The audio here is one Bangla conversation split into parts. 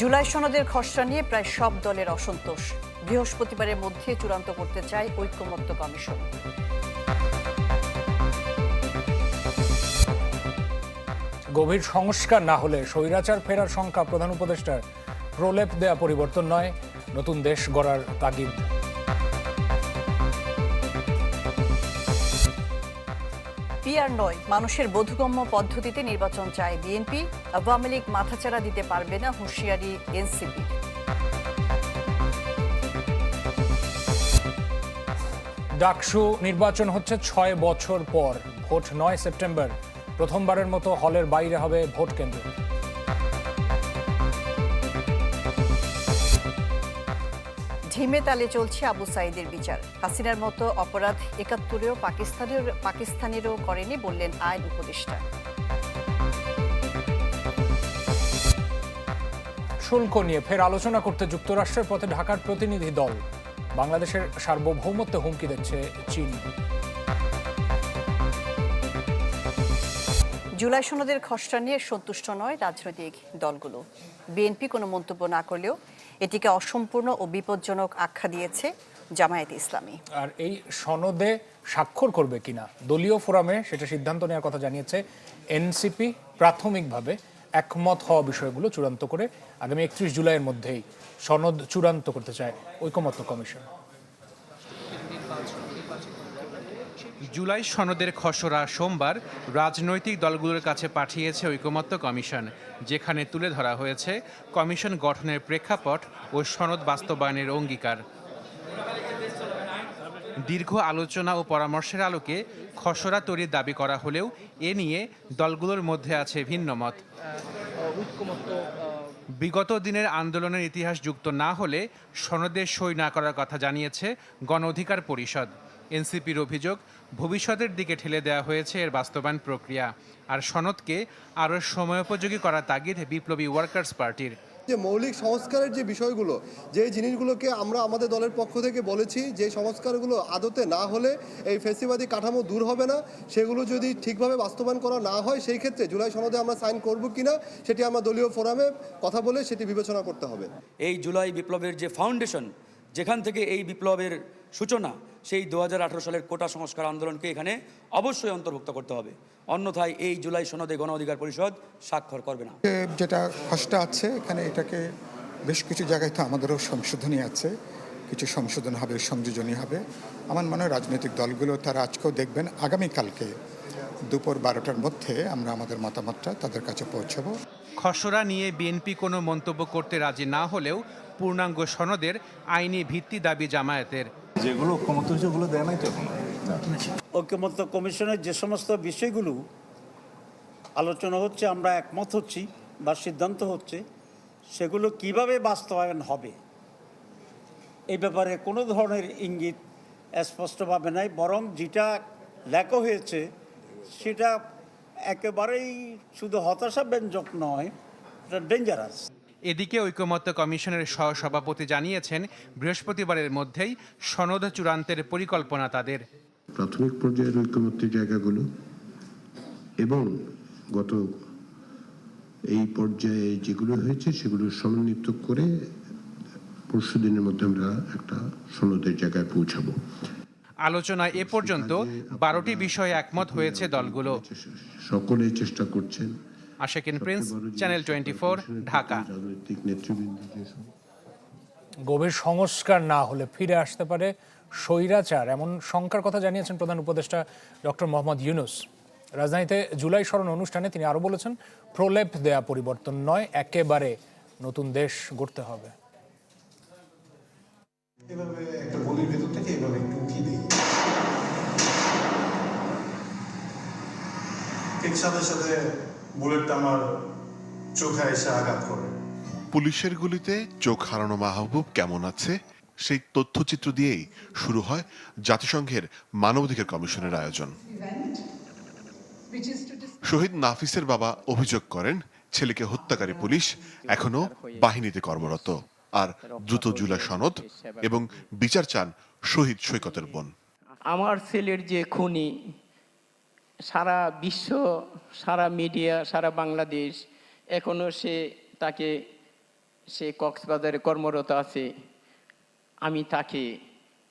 জুলাই সনদের খসড়া নিয়ে প্রায় সব দলের অসন্তোষ। বৃহস্পতিবারের মধ্যে চূড়ান্ত করতে চায় ঐক্যমত্য কমিশন। গভীর সংস্কার না হলে স্বৈরাচার ফেরার সংখ্যা প্রধান উপদেষ্টার। প্রলেপ দেয়া পরিবর্তন নয়, নতুন দেশ গড়ার তাগিদ। পিআর নয়, মানুষের বোধগম্য পদ্ধতিতে নির্বাচন চায় বিএনপি, আওয়ামী লীগ মাথাচাড়া দিতে পারবে না হুঁশিয়ারি এনসিপি। ডাকসু নির্বাচন হচ্ছে ছয় বছর পর, ভোট নয় সেপ্টেম্বর। প্রথমবারের মতো হলের বাইরে হবে ভোট কেন্দ্র। ঝিমে তালে চলছে আবু সাইদের বিচার। হাসিনার মতো অপরাধ একাত্তরেও পাকিস্তানের পাকিস্তানেরও করেনি বললেন আইন উপদেষ্টা। শুল্ক নিয়ে ফের আলোচনা করতে যুক্তরাষ্ট্রের পথে ঢাকার প্রতিনিধি দল। বাংলাদেশের সার্বভৌমত্বে হুমকি দিচ্ছে চীন। জুলাই সনদের খসড়া নিয়ে সন্তুষ্ট নয় রাজনৈতিক দলগুলো। বিএনপি কোনো মন্তব্য না করলেও এটিকে অসম্পূর্ণ ও বিপজ্জনক আখ্যা দিয়েছে জামায়াত ইসলামী। আর এই সনদে স্বাক্ষর করবে কিনা? দলীয় ফোরামে সেটা সিদ্ধান্ত নেওয়ার কথা জানিয়েছে এনসিপি। প্রাথমিকভাবে একমত হওয়া বিষয়গুলো চূড়ান্ত করে আগামী একত্রিশ জুলাইয়ের মধ্যেই সনদ চূড়ান্ত করতে চায় ঐকমত্য কমিশন। জুলাই সনদের খসড়া সোমবার রাজনৈতিক দলগুলোর কাছে পাঠিয়েছে ঐকমত্য কমিশন, যেখানে তুলে ধরা হয়েছে কমিশন গঠনের প্রেক্ষাপট ও সনদ বাস্তবায়নের অঙ্গীকার। দীর্ঘ আলোচনা ও পরামর্শের আলোকে খসড়া তৈরির দাবি করা হলেও এ নিয়ে দলগুলোর মধ্যে আছে ভিন্ন মত। বিগত দিনের আন্দোলনের ইতিহাস যুক্ত না হলে সনদে সই না করার কথা জানিয়েছে গণ অধিকার পরিষদ। এনসিপির অভিযোগ ভবিষ্যতের দিকে ঠেলে দেওয়া হয়েছে এর বাস্তবায়ন প্রক্রিয়া। আর সনদকে আরও সময়োপযোগী করার তাগিদ বিপ্লবী ওয়ার্কার্স পার্টির। যে মৌলিক সংস্কারের যে বিষয়গুলো যে জিনিসগুলোকে আমরা আমাদের দলের পক্ষ থেকে বলেছি যে সংস্কারগুলো আদতে না হলে এই ফেসিবাদী কাঠামো দূর হবে না সেগুলো যদি ঠিকভাবে বাস্তবায়ন করা না হয় সেই ক্ষেত্রে জুলাই সনদে আমরা সাইন করব কিনা সেটি আমরা দলীয় ফোরামে কথা বলে সেটি বিবেচনা করতে হবে। এই জুলাই বিপ্লবের যে ফাউন্ডেশন যেখান থেকে এই বিপ্লবের সূচনা সেই দু হাজার আঠারো সালের কোটা সংস্কার আন্দোলনকে এখানে অবশ্যই অন্তর্ভুক্ত করতে হবে। অন্যথায় এই জুলাই সনদে গণ অধিকার পরিষদ স্বাক্ষর করবে না। যেটা খসড়া আছে এখানে এটাকে বেশ কিছু জায়গায় তো আমাদেরও সংশোধনী আছে। কিছু সংশোধন হবে সংযোজনী হবে। আমার মনে হয় রাজনৈতিক দলগুলো তারা আজকেও দেখবেন আগামীকালকে দুপুর বারোটার মধ্যে আমরা আমাদের মতামতটা তাদের কাছে পৌঁছাবো। খসড়া নিয়ে বিএনপি কোনো মন্তব্য করতে রাজি না হলেও পূর্ণাঙ্গ সনদের আইনি ভিত্তি দাবি জামায়াতের। যেগুলো ক্ষমতা সেগুলো দেয় নাই তো এখনও? ঐক্যমত্য কমিশনের যে সমস্ত বিষয়গুলো আলোচনা হচ্ছে আমরা একমত হচ্ছি বা সিদ্ধান্ত হচ্ছে সেগুলো কীভাবে বাস্তবায়ন হবে এই ব্যাপারে কোনো ধরনের ইঙ্গিত স্পষ্টভাবে নাই বরং যেটা লেখা হয়েছে সেটা একেবারেই শুধু হতাশাব্যঞ্জক নয় এটা ডেঞ্জারাস এদিকে ঐকমত্য কমিশনের সহসভাপতি জানিয়েছেন বৃহস্পতিবারের মধ্যেই সনদ চূড়ান্তের পরিকল্পনা তাদের। প্রাথমিক পর্যায়ের ঐক্যমত্যের জায়গাগুলো এবং গত এই পর্যায়ে যেগুলো হয়েছে সেগুলো সমন্বিত করে পরশু দিনের মধ্যে আমরা একটা সনদের জায়গায় পৌঁছাবো। আলোচনায় এ পর্যন্ত বারোটি বিষয়ে একমত হয়েছে দলগুলো। সকলে চেষ্টা করছেন Ashekin Prince channel twenty Dhaka. গভীর সংস্কার না হলে ফিরে আসতে পারে স্বৈরাচার এমন শঙ্কার কথা জানিয়েছেন প্রধান উপদেষ্টা ডক্টর মোহাম্মদ ইউনুস। রাজধানীতে জুলাই স্মরণ অনুষ্ঠানে তিনি আরও বলেছেন প্রলেপ দেয়া পরিবর্তন নয় একেবারে নতুন দেশ গড়তে হবে। এভাবে একটা গলির ভেতর থেকে এভাবে একটু দিই। ঠিক সাথে সাথে বুলেটটা আমার চোখে এসে আঘাত করে। পুলিশের গুলিতে চোখ হারানো মাহবুব কেমন আছে? সেই তথ্যচিত্র দিয়েই শুরু হয় জাতিসংঘের মানবাধিকার কমিশনের আয়োজন। শহীদ নাফিসের বাবা অভিযোগ করেন ছেলেকে হত্যাকারী পুলিশ এখনও বাহিনীতে কর্মরত আর দ্রুত জুলাই সনদ এবং বিচার চান শহীদ সৈকতের বোন। আমার ছেলের যে খুনি সারা বিশ্ব সারা মিডিয়া সারা বাংলাদেশ এখনও সে তাকে সে কক্সবাজারে কর্মরত আছে আমি তাকে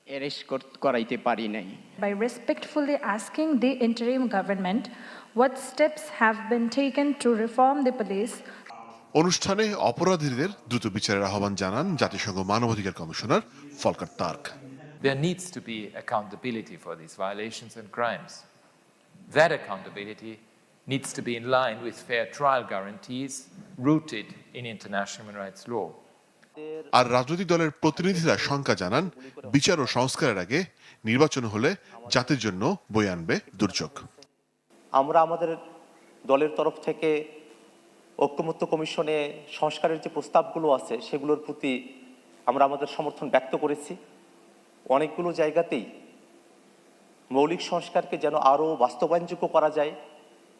অ্যারেস্ট করাইতে পারি নাই by respectfully asking the interim government what steps have been taken to reform the police অনুষ্ঠানে অপরাধীদের দ্রুত বিচারের আহ্বান জানান জাতিসংঘ মানবাধিকার commissioner Volker Turk There needs to be accountability for these violations and crimes. That accountability needs to be in line with fair trial guarantees rooted in international human rights law. আর রাজনৈতিক দলের প্রতিনিধিরা শঙ্কা জানান বিচার ও সংস্কারের আগে নির্বাচন হলে জাতির জন্য বই আনবে দুর্যোগ আমরা আমাদের দলের তরফ থেকে ঐক্যমত্য কমিশনে সংস্কারের যে প্রস্তাবগুলো আছে সেগুলোর প্রতি আমরা আমাদের সমর্থন ব্যক্ত করেছি অনেকগুলো জায়গাতেই মৌলিক সংস্কারকে যেন আরও বাস্তবায়নযোগ্য করা যায়,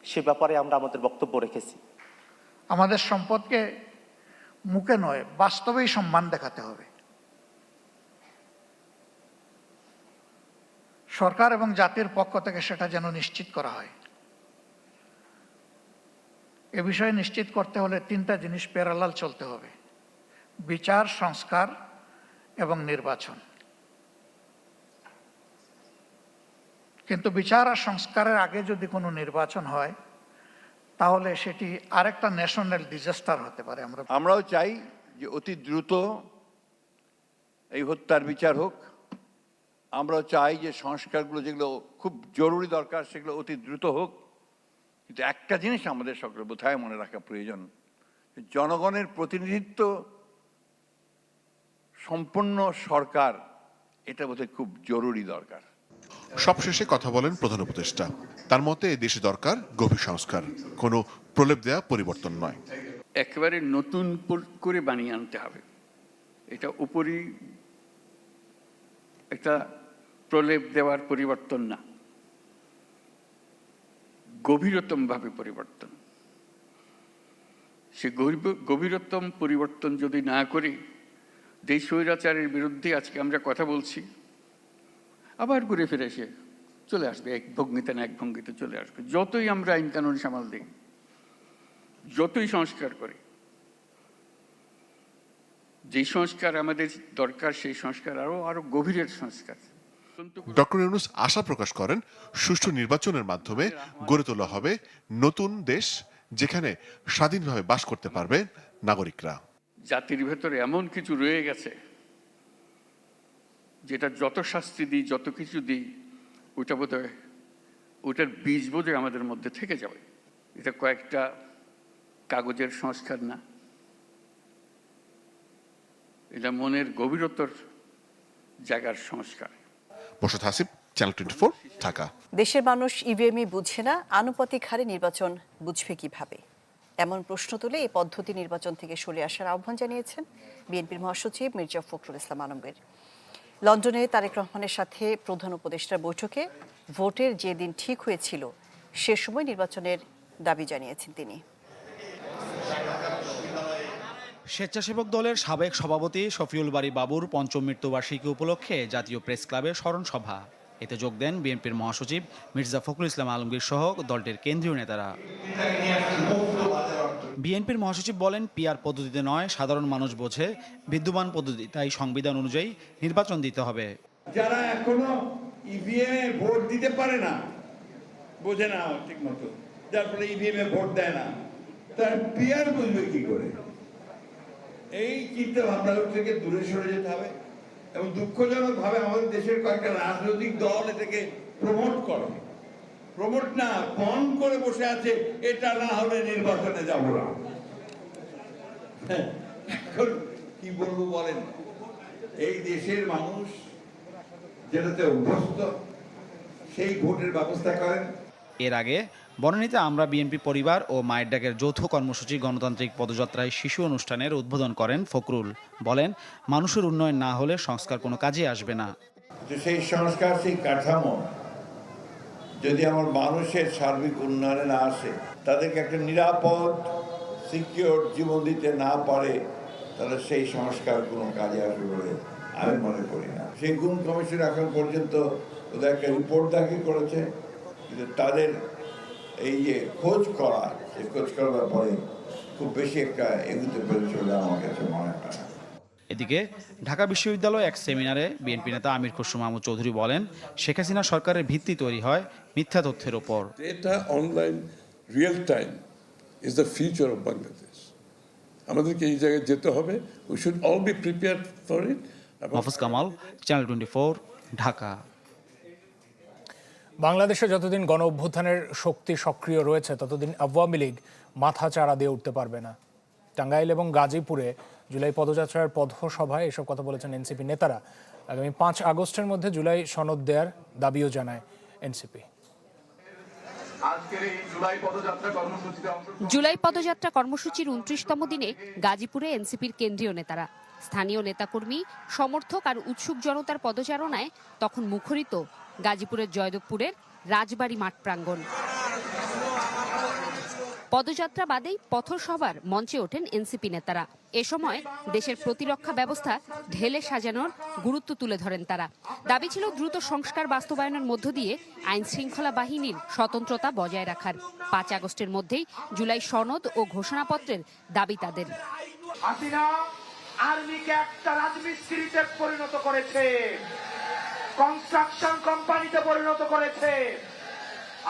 সে ব্যাপারে আমরা আমাদের বক্তব্য রেখেছি। আমাদের সম্পদকে মুখে নয়, বাস্তবেই সম্মান দেখাতে হবে। সরকার এবং জাতির পক্ষ থেকে সেটা যেন নিশ্চিত করা হয়। এ বিষয়ে নিশ্চিত করতে হলে তিনটা জিনিস প্যারালাল চলতে হবে। বিচার, সংস্কার এবং নির্বাচন। কিন্তু বিচার আর সংস্কারের আগে যদি কোনো নির্বাচন হয়, তাহলে সেটি আরেকটা ন্যাশনাল ডিজাস্টার হতে পারে। আমরা আমরাও চাই যে অতি দ্রুত এই হত্যার বিচার হোক। আমরাও চাই যে সংস্কারগুলো যেগুলো খুব জরুরি দরকার, সেগুলো অতি দ্রুত হোক। কিন্তু একটা জিনিস আমাদের সকলে বোধহয় মনে রাখা প্রয়োজন জনগণের প্রতিনিধিত্ব সম্পন্ন সরকার, এটা বোধহয় খুব জরুরি দরকার। সবশেষে কথা বলেন প্রধান উপদেষ্টা। তার মতে দেশে দরকার গভীর সংস্কার। কোনো প্রলেপ দেয়া পরিবর্তন নয়। একেবারে নতুন করে বানিয়ে আনতে হবে। এটা উপরই একটা প্রলেপ দেওয়ার পরিবর্তন না। গভীরতমভাবে পরিবর্তন। সে গভীর- গভীরতম পরিবর্তন যদি না করি, দেশ স্বৈরাচারের বিরুদ্ধে আজকে আমরা কথা বলছি। আবার ঘুরে ফিরে সে চলে আসবে এক ভঙ্গিতে না এক ভঙ্গিতে চলে আসবে। যতই আমরা আইন কানুন সামাল দিই যতই সংস্কার করি যে সংস্কার আমাদের দরকার সেই সংস্কার আরও আরও গভীরের সংস্কার। ডক্টর ইউনুস আশা প্রকাশ করেন সুষ্ঠু নির্বাচনের মাধ্যমে গড়ে তোলা হবে নতুন দেশ যেখানে স্বাধীনভাবে বাস করতে পারবে নাগরিকরা। জাতির ভেতরে এমন কিছু রয়ে গেছে যেটা যত শাস্তি দিই যত কিছু দিই ওটা বোধ হয় ওটার বীজ বোধহয় আমাদের মধ্যে থেকে যাবে। এটা কয়েকটা কাগজের সংস্কার না। এটা মনের গভীরতর জায়গার সংস্কার। Morshed Hasib channel twenty Dhaka. দেশের মানুষ ইভিএমই বুঝে না আনুপাতিক হারে নির্বাচন বুঝবে কীভাবে? এমন প্রশ্ন তুলে এই পদ্ধতি নির্বাচন থেকে সরে আসার আহ্বান জানিয়েছেন বিএনপির মহাসচিব মির্জা ফখরুল ইসলাম আলমগীর। লন্ডনে তারেক রহমানের সাথে প্রধান উপদেষ্টার বৈঠকে ভোটের যে দিন ঠিক হয়েছিল, সে সময় নির্বাচনের দাবি জানিয়েছেন তিনি। স্বেচ্ছাসেবক দলের সাবেক সভাপতি শফিউল বাড়ি বাবুর পঞ্চম মৃত্যুবার্ষিকী উপলক্ষে জাতীয় প্রেস ক্লাবে স্মরণ সভা। এতে যোগ দেন বিএনপির মহাসচিব মির্জা ফখরুল ইসলাম আলমগীর সহ দলটির কেন্দ্রীয় নেতারা। বিএনপির মহাসচিব বলেন, পিআর পদ্ধতিতে নয়, সাধারণ মানুষ বোঝে, বিদ্যমান পদ্ধতি, তাই সংবিধান অনুযায়ী নির্বাচন দিতে হবে। যারা এখনও ইভিএম এ ভোট দিতে পারে না, বোঝে না ঠিক মতো যার ফলে ইভিএম এ ভোট দেয় না। তার পিয়ার বুঝবে কি করে? এই চিন্তা ভাবনা থেকে দূরে সরে যেতে হবে এবং দুঃখজনক ভাবে আমাদের দেশের কয়েকটা রাজনৈতিক দল এটাকে প্রমোট করে। প্রমোট না বন করে বসে আছে এটা না হলে নির্বাচনে যাব না। এখন কি বলব বলেন? এই দেশের মানুষ যেটাতে অভ্যস্ত সেই ভোটের ব্যবস্থা করেন। এর আগে বনানীতে আমরা বিএনপি পরিবার ও মায়ের ডাকের যৌথ কর্মসূচি গণতান্ত্রিক পদযাত্রায় শিশু অনুষ্ঠানের উদ্বোধন করেন ফখরুল। বলেন মানুষের উন্নয়ন না হলে সংস্কার কোনো কাজে আসবে না। সেই সংস্কার সেই কাঠামো যদি আমার মানুষের সার্বিক উন্নয়নে না আসে, তাদেরকে একটা নিরাপদ সিকিউর জীবন দিতে না পারে, তাহলে সেই সংস্কার কোনো কাজে আসবে বলে আমি মনে করি না। সেই গুণ কমিশন এখন পর্যন্ত ওদের একটা রিপোর্ট দাখিল করেছে, কিন্তু তাদের এই যে খোঁজ করা, সেই খোঁজ করার পরে খুব বেশি একটা এগুতে পেরেছে বলে আমার কাছে মনে হয় এদিকে ঢাকা বিশ্ববিদ্যালয়ে এক সেমিনারে বিএনপি নেতা আমির খসরু মাহমুদ চৌধুরী বলেন শেখ হাসিনা সরকারের ভিত্তি তৈরি হয় মিথ্যা তথ্যের ওপর। Data online real time is the future of Bangladesh. আমাদেরকে এই জায়গায় যেতে হবে। We should all be prepare for it Mahfuz Kamal channel twenty Dhaka. বাংলাদেশে যতদিন গণ অভ্যুত্থানের শক্তি সক্রিয় রয়েছে ততদিন আওয়ামী লীগ মাথা চাড়া দিয়ে উঠতে পারবে না। টাঙ্গাইল এবং গাজীপুরে জুলাই পদযাত্রার পথসভায় এসব কথা বলেছেন এনসিপি নেতারা। আগামী পাঁচ আগস্টের মধ্যে জুলাই সনদ দেওয়ার দাবিও জানায় এনসিপি। জুলাই পদযাত্রা কর্মসূচির উনত্রিশতম দিনে গাজীপুরে এনসিপির কেন্দ্রীয় নেতারা। স্থানীয় নেতাকর্মী সমর্থক আর উৎসুক জনতার পদচারণায় তখন মুখরিত গাজীপুরের জয়দেবপুরের রাজবাড়ী মাঠ প্রাঙ্গণ। পদযাত্রা বাদেই পথসভার মঞ্চে ওঠেন এনসিপি নেতারা। এ সময় দেশের প্রতিরক্ষা ব্যবস্থা ঢেলে সাজানোর গুরুত্ব তুলে ধরেন তারা। দাবি ছিল দ্রুত সংস্কার বাস্তবায়নের মধ্য দিয়ে আইন শৃঙ্খলা বাহিনীর স্বতন্ত্রতা বজায় রাখার। পাঁচ আগস্টের মধ্যেই জুলাই সনদ ও ঘোষণাপত্রের দাবি তাদের। আর্মিকে একটা রাজমিস্ত্রিতে পরিণত করেছে। কনস্ট্রাকশন কোম্পানিতে পরিণত করেছে।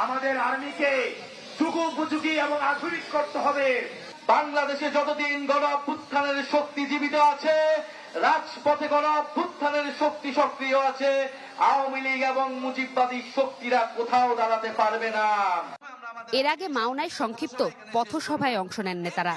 আমাদের আর্মিকে যুগোপযোগী এবং আধুনিক করতে হবে। বাংলাদেশে যতদিন গণ অভ্যুত্থানের শক্তি জীবিত আছে, রাজপথে গণ অভ্যুত্থানের শক্তি সক্রিয় আছে, আওয়ামী লীগ এবং মুজিববাদী শক্তিরা কোথাও দাঁড়াতে পারবে না। এর আগে মাওনায় সংক্ষিপ্ত পথসভায় অংশ নেন নেতারা।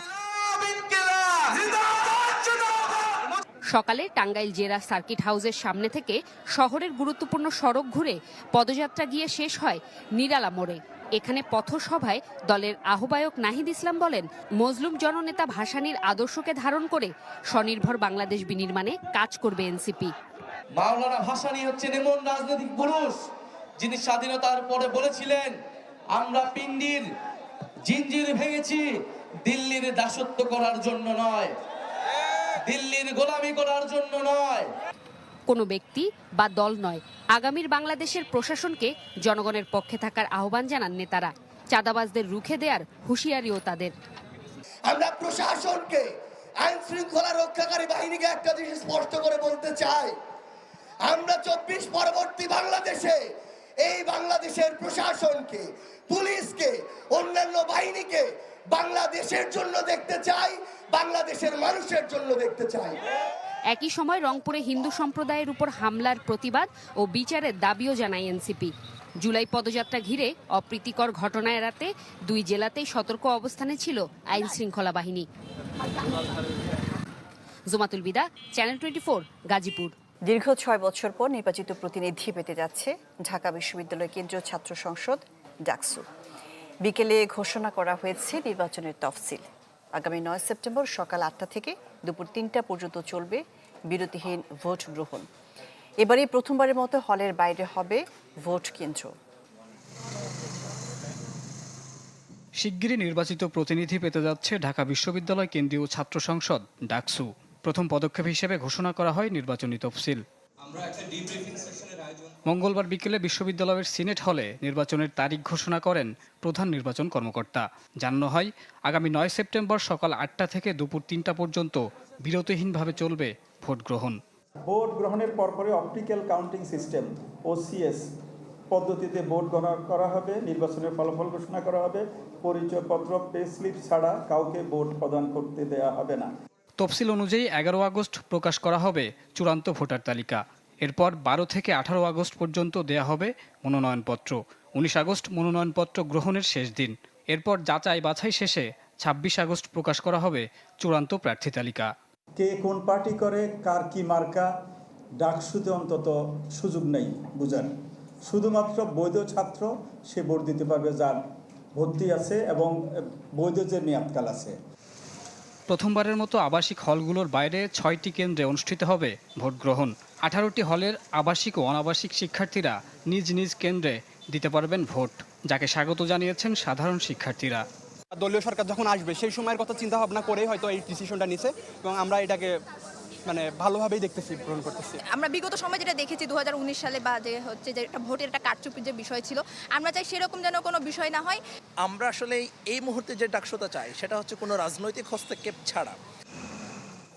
সকালে টাঙ্গাইল জেলা সার্কিট হাউসের সামনে থেকে শহরের গুরুত্বপূর্ণ সড়ক ঘুরে পদযাত্রা গিয়ে শেষ হয় নিরালা মোড়ে। এখানে পথসভায় দলের আহ্বায়ক নাহিদ ইসলাম বলেন, মজলুম জননেতা ভাসানীর আদর্শকে ধারণ করে স্বনির্ভর বাংলাদেশ বিনির্মাণে কাজ করবে এনসিপি। মাওলানা ভাসানী হচ্ছেন এমন রাজনৈতিক পুরুষ যিনি স্বাধীনতার পরে বলেছিলেন, আমরা পিন্ডির জিঞ্জির ভেঙেছি, দিল্লির দাসত্ব করার জন্য নয়। দিল্লির গোলামি করার জন্য নয়। কোনো ব্যক্তি বা দল নয়। আগামীর বাংলাদেশের প্রশাসনকে জনগণের পক্ষে থাকার আহ্বান জানান নেতারা। চাঁদাবাজদের রুখে দেওয়ার হুঁশিয়ারিও তাদের। আমরা প্রশাসনকে আইন শৃঙ্খলা রক্ষাকারী বাহিনীকে একটা জিনিস স্পষ্ট করে বলতে চাই। আমরা চব্বিশ পরবর্তী বাংলাদেশে এই বাংলাদেশের প্রশাসনকে, পুলিশকে, অন্যান্য বাহিনীকে বাংলাদেশের জন্য দেখতে চাই, বাংলাদেশের মানুষের জন্য দেখতে চাই। একই সময় রংপুরে হিন্দু সম্প্রদায়ের উপর হামলার প্রতিবাদ ও বিচারের দাবিও জানায় এনসিপি। জুলাই পদযাত্রা ঘিরে অপ্রীতিকর ঘটনা এড়াতে দুই জেলাতেই সতর্ক অবস্থানে ছিল আইন শৃঙ্খলা বাহিনী। জোমাতুল বিদা, চ্যানেল টোয়েন্টি গাজীপুর। দীর্ঘ ছয় বছর পর নির্বাচিত প্রতিনিধি পেতে যাচ্ছে ঢাকা বিশ্ববিদ্যালয় কেন্দ্রীয় ছাত্র সংসদ, ডাকসু। বিকেলে ঘোষণা করা হয়েছে নির্বাচনের তফসিল। আগামী নয় সেপ্টেম্বর সকাল আটটা থেকে দুপুর তিনটা পর্যন্ত চলবে বিরতিহীন ভোট গ্রহণ। এবারে প্রথমবারের মতো হলের বাইরে হবে ভোট কেন্দ্র। শিগগিরই নির্বাচিত প্রতিনিধি পেতে যাচ্ছে ঢাকা বিশ্ববিদ্যালয় কেন্দ্রীয় ছাত্র সংসদ ডাকসু। প্রথম পদক্ষেপ হিসেবে ঘোষণা করা হয় নির্বাচনী তফসিল। মঙ্গলবার বিকেলে বিশ্ববিদ্যালয়ের সিনেট হলে নির্বাচনের তারিখ ঘোষণা করেন প্রধান নির্বাচন কর্মকর্তা। জানানো হয় আগামী নয় সেপ্টেম্বর সকাল আটটা থেকে দুপুর তিনটা পর্যন্ত বিরতিহীনভাবে চলবে ভোট গ্রহণ। ভোট গ্রহণের পরপরই অপটিক্যাল কাউন্টিং সিস্টেম ওসিএস পদ্ধতিতে ভোট গণনা করা হবে নির্বাচনের ফলাফল ঘোষণা করা হবে পরিচয়পত্র পে স্লিপ ছাড়া কাউকে ভোট প্রদান করতে দেয়া হবে না। তফসিল অনুযায়ী এগারো আগস্ট প্রকাশ করা হবে চূড়ান্ত ভোটার তালিকা। এরপর বারো থেকে আঠারো আগস্ট পর্যন্ত দেয়া হবে মনোনয়নপত্র। উনিশ আগস্ট মনোনয়নপত্র গ্রহণের শেষ দিন। এরপর যাচাই বাছাই শেষে ছাব্বিশ আগস্ট প্রকাশ করা হবে চূড়ান্ত প্রার্থী তালিকা। কে কোন পার্টি করে কার কি মার্কা ডাকসুতে অন্তত সুযোগ নেই বুঝার শুধুমাত্র বৈধ ছাত্র সে ভোট দিতে পারবে যার ভর্তি আছে এবং বৈধ যে মেয়াদকাল আছে। প্রথমবারের মতো আবাসিক হলগুলোর বাইরে ছয়টি কেন্দ্রে অনুষ্ঠিত হবে ভোট গ্রহণ আঠারোটি হলের আবাসিক ও অনাবাসিক শিক্ষার্থীরা নিজ নিজ কেন্দ্রে দিতে পারবেন ভোট যাকে স্বাগত জানিয়েছেন সাধারণ শিক্ষার্থীরা। দলীয় সরকার যখন আসবে সেই সময়ের কথা চিন্তা ভাবনা করেই হয়তো এই ডিসিশনটা নিছে এবং আমরা এটাকে মানে ভালোভাবেই দেখতেছি গ্রহণ করতেছি। আমরা বিগত সময় যেটা দেখেছি দু হাজার উনিশ সালে বা যে হচ্ছে যে একটা ভোটের একটা কারচুপির যে বিষয় ছিল আমরা চাই সেরকম যেন কোনো বিষয় না হয়। আমরা আসলে এই মুহূর্তে যে ডাকসুটা চাই সেটা হচ্ছে কোনো রাজনৈতিক হস্তক্ষেপ ছাড়া।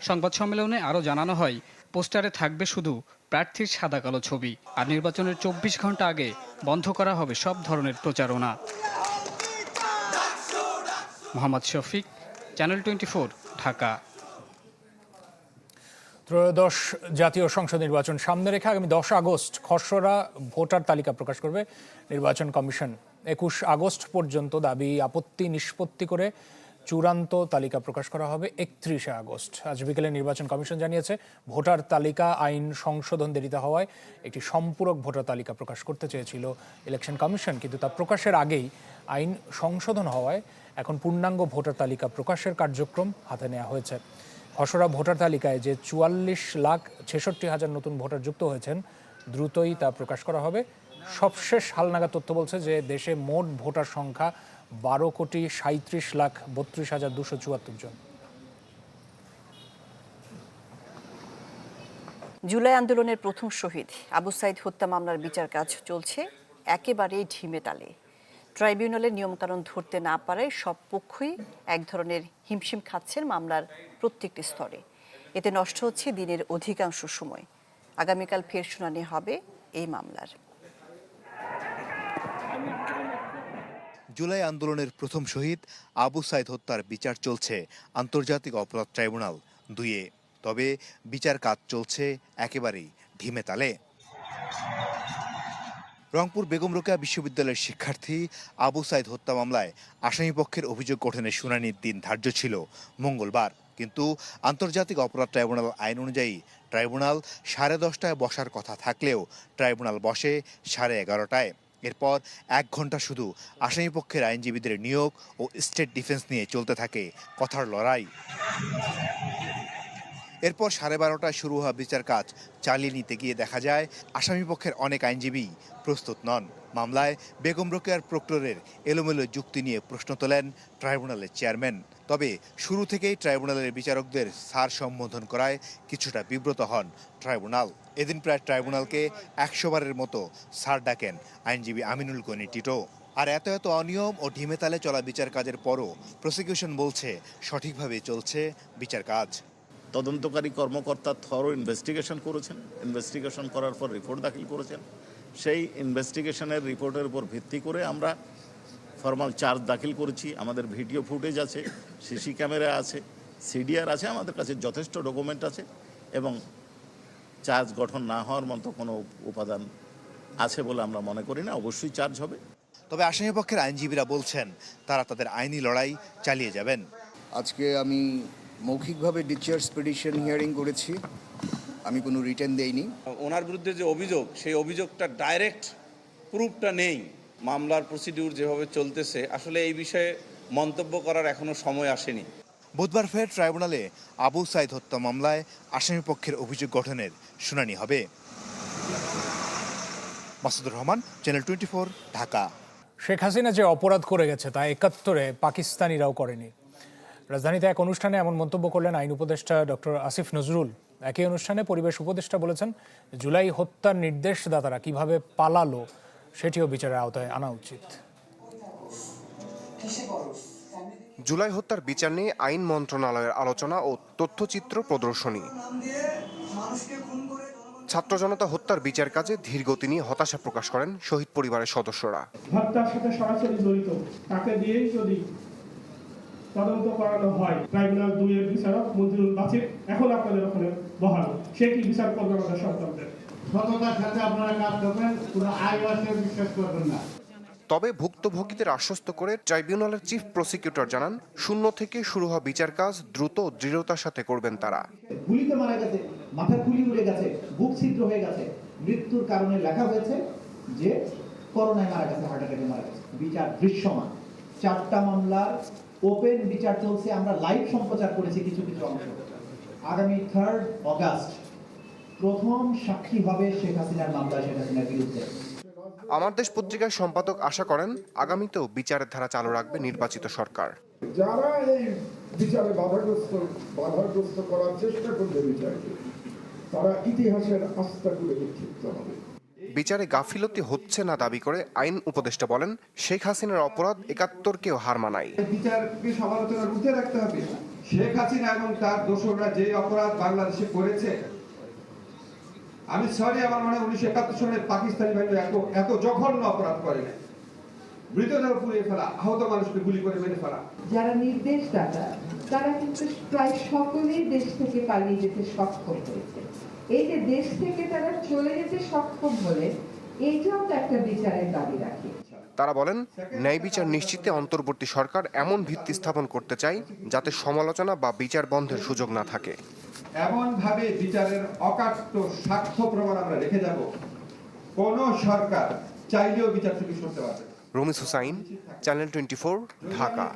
সংবাদ সম্মেলনে আরও জানানো হয় পোস্টারে থাকবে শুধু প্রার্থীর সাদা কালো ছবি। আর নির্বাচনের চব্বিশ ঘণ্টা আগে বন্ধ করা হবে সব ধরনের প্রচারণা। Mohammad Shafiq, channel twenty Dhaka. ত্রয়োদশ জাতীয় সংসদ নির্বাচন সামনে রেখে আগামী দশ আগস্ট খসড়া ভোটার তালিকা প্রকাশ করবে নির্বাচন কমিশন। একুশ আগস্ট পর্যন্ত দাবি, আপত্তি, নিষ্পত্তি করে চূড়ান্ত তালিকা প্রকাশ করা হবে একত্রিশে আগস্ট। আজ বিকেলে নির্বাচন কমিশন জানিয়েছে, ভোটার তালিকা আইন সংশোধন দেরিতে হওয়ায় একটি সম্পূরক ভোটার তালিকা প্রকাশ করতে চেয়েছিল ইলেকশন কমিশন, কিন্তু তা প্রকাশের আগেই আইন সংশোধন হওয়ায় এখন পূর্ণাঙ্গ ভোটার তালিকা প্রকাশের কার্যক্রম হাতে নেওয়া হয়েছে। খসড়া ভোটার তালিকায় যে চুয়াল্লিশ লাখ ছেষট্টি হাজার নতুন ভোটার যুক্ত হয়েছেন, দ্রুতই তা প্রকাশ করা হবে। সবশেষ হালনাগা তথ্য বলছে যে দেশে মোট ভোটার সংখ্যা বারো কোটি সাঁত্রিশ লাখ বত্রিশ হাজার দুশো চুয়াত্তর জন। জুলাই আন্দোলনের প্রথম শহীদ আবু সাইদ হত্যা মামলার বিচার কাজ চলছে একেবারেই ঢিমে তালে। ট্রাইব্যুনালের নিয়মকানুন ধরতে না পারায় সব পক্ষই এক ধরনের হিমশিম খাচ্ছেন মামলার প্রত্যেকটি স্তরে। এতে নষ্ট হচ্ছে দিনের অধিকাংশ সময়। আগামীকাল ফের শুনানি হবে এই মামলার। জুলাই আন্দোলনের প্রথম শহীদ আবু সাইদ হত্যার বিচার চলছে। আন্তর্জাতিক অপরাধ ট্রাইব্যুনাল দুইয়ে। তবে বিচার কাজ চলছে একেবারেই ধিমে তালে। রংপুর বেগম রোকেয়া বিশ্ববিদ্যালয়ের শিক্ষার্থী আবু সাইদ হত্যা মামলায় আসামিপক্ষের অভিযোগ গঠনের শুনানির দিন ধার্য ছিল মঙ্গলবার। কিন্তু আন্তর্জাতিক অপরাধ ট্রাইব্যুনাল আইন অনুযায়ী ট্রাইব্যুনাল সাড়ে দশটায় বসার কথা থাকলেও ট্রাইব্যুনাল বসে সাড়ে এগারোটায়। এরপর এক ঘণ্টা শুধু আসামিপক্ষের আইনজীবীদের নিয়োগ ও স্টেট ডিফেন্স নিয়ে চলতে থাকে কথার লড়াই। এরপর সাড়ে বারোটায় শুরু হওয়া বিচার কাজ চালিয়ে নিতে গিয়ে দেখা যায় আসামিপক্ষের অনেক আইনজীবী প্রস্তুত নন। মামলায় বেগম রোকেয়ার প্রক্টরের এলোমেলো যুক্তি নিয়ে প্রশ্ন তোলেন ট্রাইব্যুনালের চেয়ারম্যান। তবে শুরু থেকেই ট্রাইব্যুনালের বিচারকদের সার সম্বোধন করায় কিছুটা বিব্রত হন ট্রাইব্যুনাল। এদিন প্রায় ট্রাইব্যুনালকে একশো বারের মতো সার ডাকেন আইনজীবী আমিনুল গনি টিটো। আর এত এত অনিয়ম ও ঢিমেতালে চলা বিচার কাজের পরও প্রসিকিউশন বলছে সঠিকভাবে চলছে বিচার কাজ। তদন্তকারী কর্মকর্তা থরো ইনভেস্টিগেশন করেছেন। ইনভেস্টিগেশন করার পর রিপোর্ট দাখিল করেছেন। সেই ইনভেস্টিগেশনের রিপোর্টের উপর ভিত্তি করে আমরা ফর্মাল চার্জ দাখিল করেছি। আমাদের ভিডিও ফুটেজ আছে সিসি ক্যামেরা আছে সিডিআর আছে, আমাদের কাছে যথেষ্ট ডকুমেন্ট আছে এবং চার্জ গঠন না হওয়ার মতো কোনো উপাদান আছে বলে আমরা মনে করি না অবশ্যই চার্জ হবে। তবে আসামিপক্ষের আইনজীবীরা বলছেন তারা তাদের আইনি লড়াই চালিয়ে যাবেন। আজকে আমি মৌখিকভাবে ডিচার্স পিটিশন হিয়ারিং করেছি। আমি কোনো রিটার্ন দেইনি। ওনার বিরুদ্ধে যে অভিযোগ সেই অভিযোগটা ডাইরেক্ট প্রুফটা নেই। মামলার প্রসিডিউর যেভাবে চলতেছে আসলে এই বিষয়ে মন্তব্য করার এখনও সময় আসেনি। বুধবার ফের ট্রাইব্যুনালে আবু সাইদ হত্যা মামলায় আসামিপক্ষের অভিযোগ গঠনের শুনানি হবে। Masudur Rahman channel twenty four Dhaka. Sheikh Hasina যে অপরাধ করে গেছে তা একাত্তরে পাকিস্তানিরাও করেনি। রাজধানীতে এক অনুষ্ঠানে এমন মন্তব্য করলেন আইন উপদেষ্টা ডক্টর আসিফ নজরুল। একই অনুষ্ঠানে পরিবেশ উপদেষ্টা বলেছেন, জুলাই হত্যার নির্দেশদাতারা কীভাবে পালালো, সেটিও বিচারের আওতায় আনা উচিত। জুলাই হত্যার বিচার নিয়ে আইন মন্ত্রণালয়ের আলোচনা ও তথ্যচিত্র প্রদর্শনী। ছাত্র জনতা হত্যার বিচার কাজে ধীর গতি নিয়ে হতাশা প্রকাশ করেন শহীদ পরিবারের সদস্যরা। হত্যার সাথে সরাসরি জড়িত তাকে দিয়েই যদি তদন্ত করানো হয় ট্রাইব্যুনাল দুই এর বিচারক মঞ্জুরুল বাসির এখন আপনাদের ওখানে বহাল। সে কি বিচার করবে আমাদের সন্তানদের? সততার সাথে আপনারা কাজ করবেন কোনো আয় বিশ্বাস করবেন না। তবে ভুক্তভোগীদের আশ্বস্ত করে ট্রাইব্যুনালের চিফ প্রসিকিউটর জানান, শূন্য থেকে শুরু হওয়া বিচার কাজ দ্রুত দৃঢ়তার সাথে করবেন তারা। গুলিতে মারা গেছে মাথা খুলি উড়ে গেছে, বুক ছিদ্র হয়ে গেছে। মৃত্যুর কারণে লেখা হয়েছে যে করোনায় মারা গেছে, হার্ট অ্যাটাকে মারা গেছে। বিচার দৃশ্যমান। চারটা মামলার ওপেন বিচার চলছে, আমরা লাইভ সম্প্রচার করেছি কিছু কিছু অংশ। আগামী থার্ড অগাস্ট প্রথম সাক্ষী হবে শেখ হাসিনার মামলা, শেখ হাসিনার বিরুদ্ধে। আমার দেশ পত্রিকার সম্পাদক আশা করেন আগামীতেও বিচারের ধারা চালু রাখবে নির্বাচিত সরকার। যারা এই বিচারে বাধাগ্রস্ত বাধাগ্রস্ত করার চেষ্টা করবে বিচারকে তারা ইতিহাসের আস্তাগুলো বিক্ষিপ্ত হবে। বিচারে গাফিলতি হচ্ছে না দাবি করে আইন উপদেষ্টা বলেন শেখ হাসিনার অপরাধ একাত্তরকেও হার মানায়। বিচারকে সমালোচনার ঊর্ধ্বে রাখতে হবে। শেখ হাসিনা এবং তার দোসররা যে অপরাধ বাংলাদেশে করেছে আমি সরি আমার মনে হয় উনিশশো একাত্তর সালে পাকিস্তানি বাহিনী এত এত জঘন্য অপরাধ করে না মৃতদেহ পুড়িয়ে ফেলা আহত মানুষকে গুলি করে মেরে ফেলা। যারা নির্দেশদাতা তারা কিন্তু প্রায় সকলেই দেশ থেকে পালিয়ে যেতে সক্ষম হয়েছে। এই যে দেশ থেকে তারা চলে যেতে সক্ষম হলে এইটাও তো একটা বিচারের দাবি রাখে। তারা বলেন ন্যায় বিচার নিশ্চিতে অন্তর্বর্তী সরকার এমন ভিত্তি স্থাপন করতে চায় যাতে সমালোচনা বা বিচার বন্ধের সুযোগ না থাকে। এমন ভাবে বিচারের অকাট্য সাক্ষ্য প্রমাণ আমরা রেখে যাব কোন সরকার চাইলেও বিচার থেকে সরতে পারবে। Ramis Hussain channel twenty Dhaka